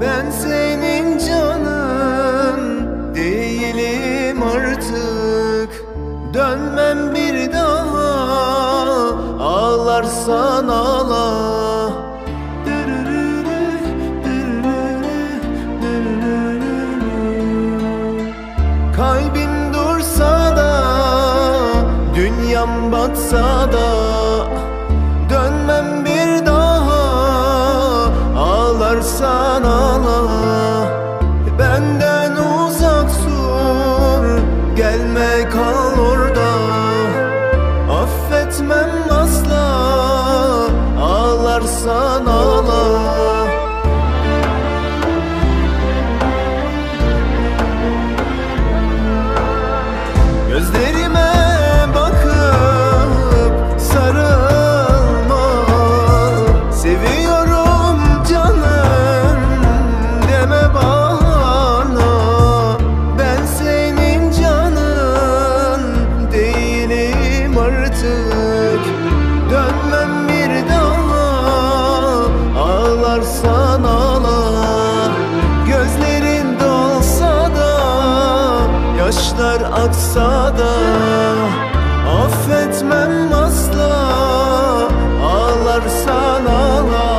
Ben senin canın değilim artık. Dönmem bir daha ağlarsan ağla. Kalbim dursa da Dünyam batsa da Ağlarsan Yaşlar aksa da Affetmem asla Ağlarsan ağla.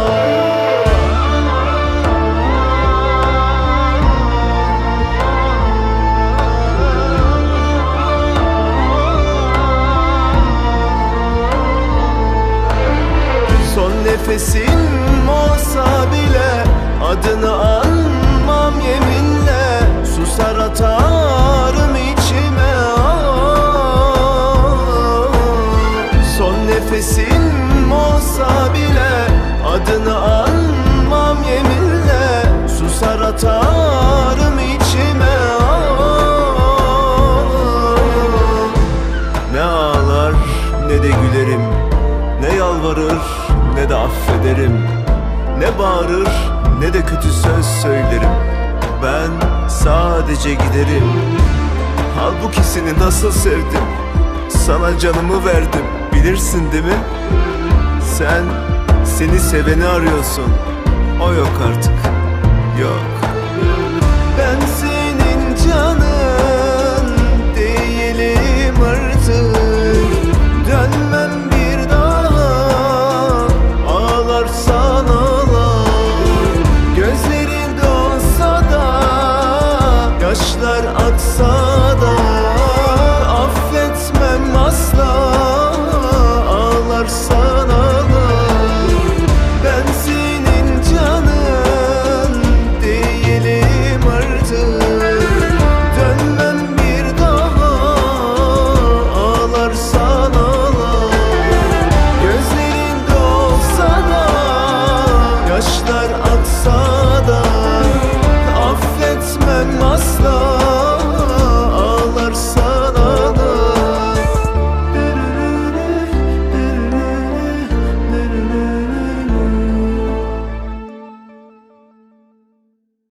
Son nefesim olsa bile Adını Nefesim olsa bile Adını anmam yeminle Susar atarım içime. Ah. Ne ağlar ne de gülerim Ne yalvarır ne de affederim. Ne bağırır ne de kötü söz söylerim. Ben sadece giderim. Halbuki seni nasıl sevdim? Sana canımı verdim Bilirsin değil mi? Sen seni seveni arıyorsun. O yok artık. Yok